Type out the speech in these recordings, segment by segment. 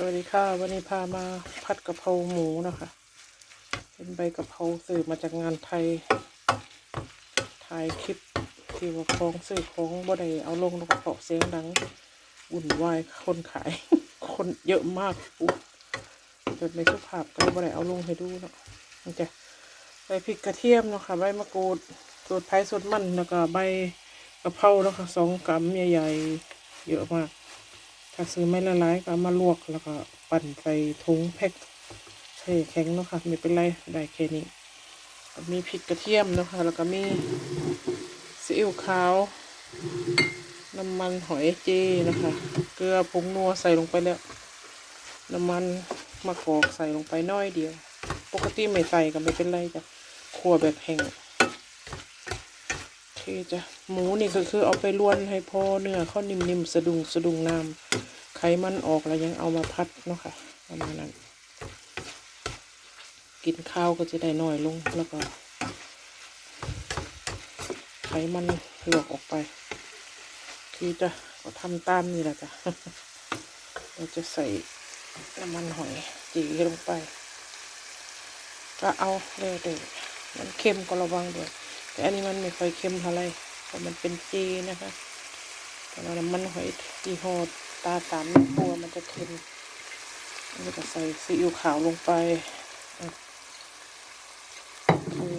สวัสดีค่ะ วันนี้พามาผัดกะเพราหมูนะคะ เป็นใบกะเพราสื่อมาจากงานไทยถ่ายคลิปที่ว่าของสื่อของบ่ได้เอาลงแล้วก็เผาเสียงดังวุ่นวายคนขาย คนเยอะมากอุ๊ยแบบในสุภาพก็บ่ได้เอาลงให้ดูเนาะนี่จ้ะใบพริกกระเทียมเนาะค่ะใบมะกรูดสูตรไผ่สูตรมันแล้วก็ใบกะเพราเนาะค่ะสองกำใหญ่ๆเยอะมาก ถ้าซื้อไม่ละลายก็มาลวกแล้วก็ปั่นใส่ถุงแพ็คใส่แข็งเนาะค่ะไม่เป็นไรได้แค่นี้มีพริกกระเทียมเนาะค่ะแล้วก็มีซีอิ๊วขาว น้ำมันหอยเจนะคะ เกลือผงนัวใส่ลงไปแล้ว น้ำมันมะกอกใส่ลงไปน้อยเดียว ปกติไม่ใส่ก็ไม่เป็นไรจ้ะคั่วแบบแห้ง จ้ะหมูนี่ก็คือเอาไปล้วนให้พอเนื้อเขานิ่มๆสะดุงสะดุงน้ำไขมันออกแล้วยังเอามาพัดเนาะค่ะประมาณนั้น กินข้าวก็จะได้น้อยลงแล้วก็ไขมันหลอกออกไป คือจะก็ทำตามนี่แหละจ้ะเราจะใส่น้ำมันหอยจีลงไป ก็เอาเร็วเดมันเค็มก็ระวังด้วย แต่อันนี้มันไม่ค่อยเค็มเท่าไหรเพราะมันเป็นจีนะคะแต่ว่าน้ำมันหอยจีฮอดตาสามตัวมันจะเค็มเราจะใส่ซีอิ๊วขาวลงไปคือ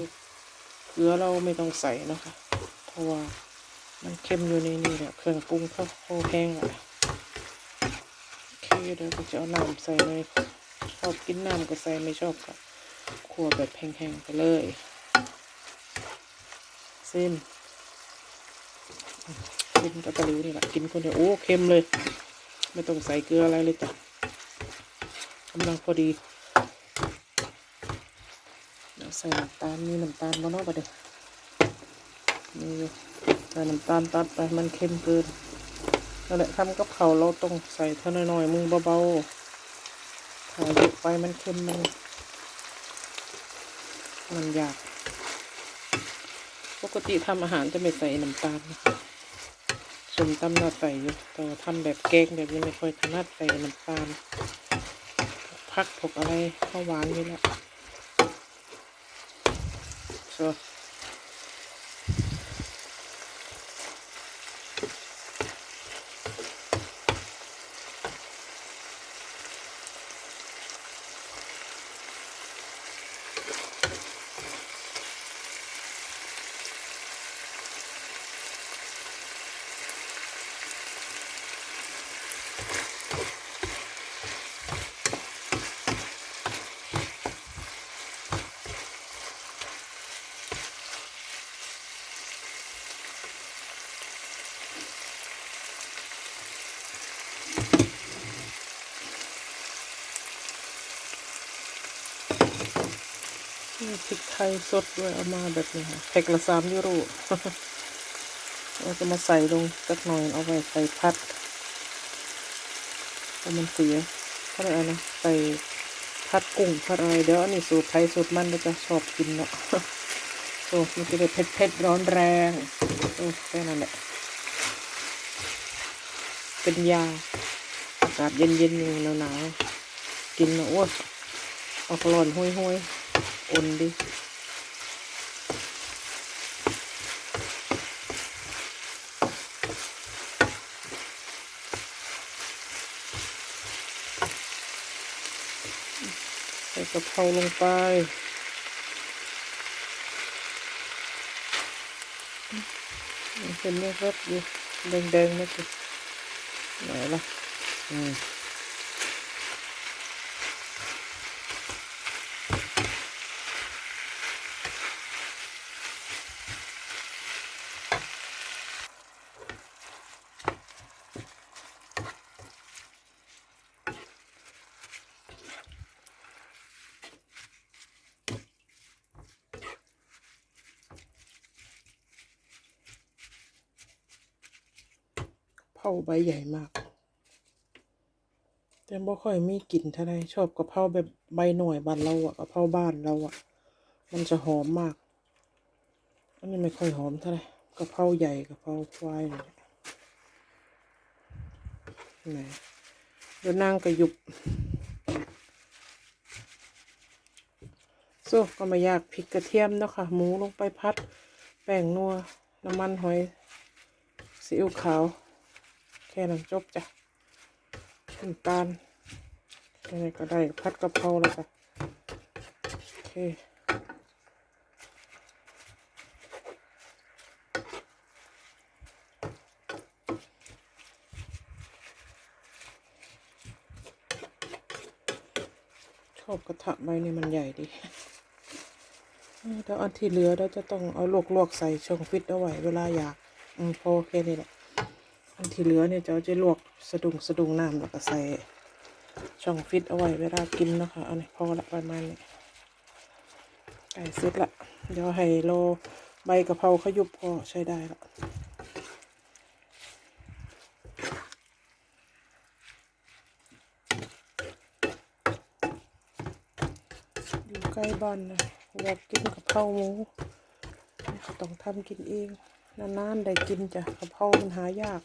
เกลือเราไม่ต้องใส่นะคะเพราะว่ามันเค็มอยู่ในนี่แหละเครื่องปรุงเขาเขาแห้งอะโอเคเดี๋ยวก็จะเอาน้ำใส่เลยชอบกินน้ำก็ใส่ไม่ชอบก็คั่วแบบแห้งๆไปเลย เส้นกินกับตะลิวนี่แหละกินคนเดียวโอ้เค็มเลย ไม่ต้องใส่เกลืออะไรเลยจ้ะกำลังพอดีเดี๋ยวใส่น้ำตาลมีน้ำตาลบ้างเนาะประเดี๋ยวนี่ใส่น้ำตาลตัดไปมันเค็มเกินนั่นแหละทำกับเขาวเราต้องใส่เท่าน้อยๆมือเบาๆถ้าเยอะไปมันเค็มมันมันยาก ปกติทำอาหารจะไม่ใส่น้ำตาลส่วนตำน่าใส่อยู่แต่ว่าทำแบบแกงแบบนี้ไม่ค่อยถนัดใส่น้ำตาลพักผกอะไรข้าวหวานนี่แหละ so มีพริกไทยสดด้วยเอามาแบบนี้ค่ะแพ็คละสามยูโรเราจะมาใส่ลงสักหน่อยเอาไว้ใส่พัด เพรามันเสียเขาเรียกอะไรนะใส่พัดกุ้งพัดอะไรเดี๋ยวอันนี้สูตรไทยสูตรมันเราจะชอบกินเนาะโอ้มันจะได้เผ็ดเผ็ดๆร้อนแรงโอ้แค่นั้นแหละเป็นยาอากาศเย็นๆอยู่หนาวๆกินแล้วอ้วกออกร้อนห้วยๆ อุ่นดิ ส่กะเพราลงไปเห็นไหมครับอยู่แดงๆนะจ๊ะไหนล่ะ อืม เผาใบใหญ่มาก แต่บ่ค่อยมีกลิ่นเท่าไรชอบกะเพราแบบใบหน่อยบ้านเราอะกะเพราบ้านเราอะมันจะหอมมาก อันนี้ไม่ค่อยหอมเท่าไรกะเพราใหญ่กะเพราควายเลยไหนเดี๋ยวนางก็หยุบสู้ก็ไม่ยากพริกกระเทียมเนาะค่ะหมูลงไปพัด แป้งนัว น้ำมันหอยซีอิ๊วขาว แค่นั้นจบจ้ะน้ำตาลแค่นี้ก็ได้พัดกะเพราแล้วจ้ะโอเคชอบกระทะใบนี่มันใหญ่ดีแล้วอันที่เหลือเราจะต้องเอาลวกๆใส่ช่องฟิตเอาไว้เวลาอยาก อืมพอแค่นี้แหละ อันที่เหลือเนี่ยจะเอาจะลวกสะดุงสะดุงน้ำแล้วก็ใส่ช่องฟิตเอาไว้เวลากินเนาะคะอันนี้พอละประมาณนี้ไก่เสร็จละเดี๋ยวให้โรอใบกะเพราขยุบก็ใช้ได้ละอยู่ใกล้บ้านนะอยากกินกะเพราหมูต้องทำกินเองนานๆได้กินจ้ะกะเพรามันหายาก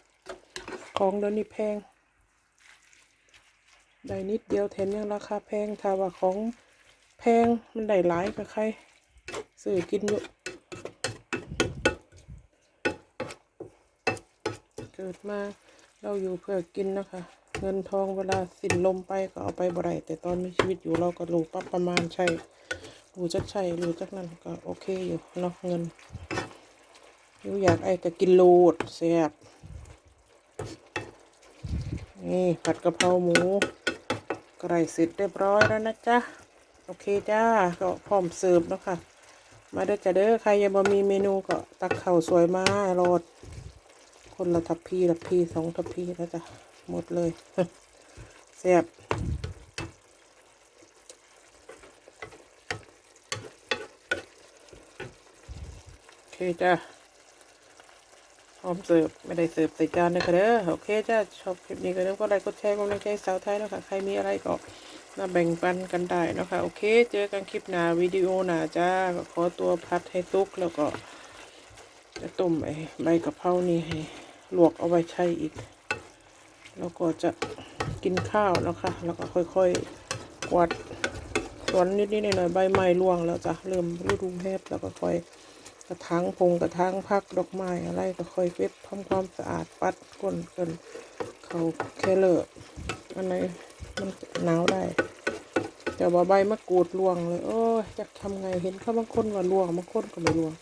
ของเดี๋ยวนี้แพง ได้นิดเดียวแถมยังราคาแพงถ้าว่าของแพงมันได้หลายกับใครซื้อกินอยู่เกิดมาเราอยู่เพื่อกินนะคะ เงินทองเวลาสิ้นลมไปก็เอาไปบ่ได้แต่ตอนมีชีวิตอยู่เราก็รู้ปั๊บประมาณใช่รู้จักใช่รู้จักนั้นก็โอเคอยู่เนาะเงินอยู่อยากไอ้ก็กินโลดแซ่บ นี่ผัดกะเพราหมูไก่เสร็จเรียบร้อยแล้วนะจ๊ะ โอเคจ้า ก็พร้อมเสิร์ฟแล้วค่ะ มาเด้อจ้ะเด้อ ใครยังบ่มีเมนูก็ตักเข้าสวยมาโรดคนละทัพพีละพีสองทัพพีแล้วจ้ะ หมดเลยแซ่บโอเคจ้า พร้อมเสิร์ฟไม่ได้เสิร์ฟใส่จานนะคะเด้อโอเคจ้าชอบคลิปนี้ก็เริ่มก็ไลค์กดแชร์กำลังใจสาวไทยนะคะใครมีอะไรก็มาแบ่งปันกันได้นะคะโอเค เจอกันคลิปหน้าวิดีโอหน้าจ้าก็ขอตัวพัดให้ตุกแล้วก็จะต้มไอ้ใบกะเพรานี่ให้ลวกเอาไว้ใช้อีก แล้วก็จะกินข้าวนะคะ แล้วก็ค่อยๆกวาดสวนนิดๆหน่อยๆใบไม้ร่วงแล้วจ้ะเริ่มฤดูแห้งแล้วก็ค่อย กระถางพงกระถางพักดอกไม้อะไรก็ค่อยเก็บทำความสะอาดปัดก้นกินเขาแค่เลอะอันไหนมันหนาวได้แต่ว่าใบมะกรูดร่วงเลย โอ้ยอยากทำไงเห็นเขาบางคนว่าร่วงบางคนก็ไม่ร่วง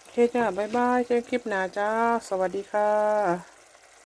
โอเคจ้าบายบายเจอคลิปหน้าจ้า สวัสดีค่ะ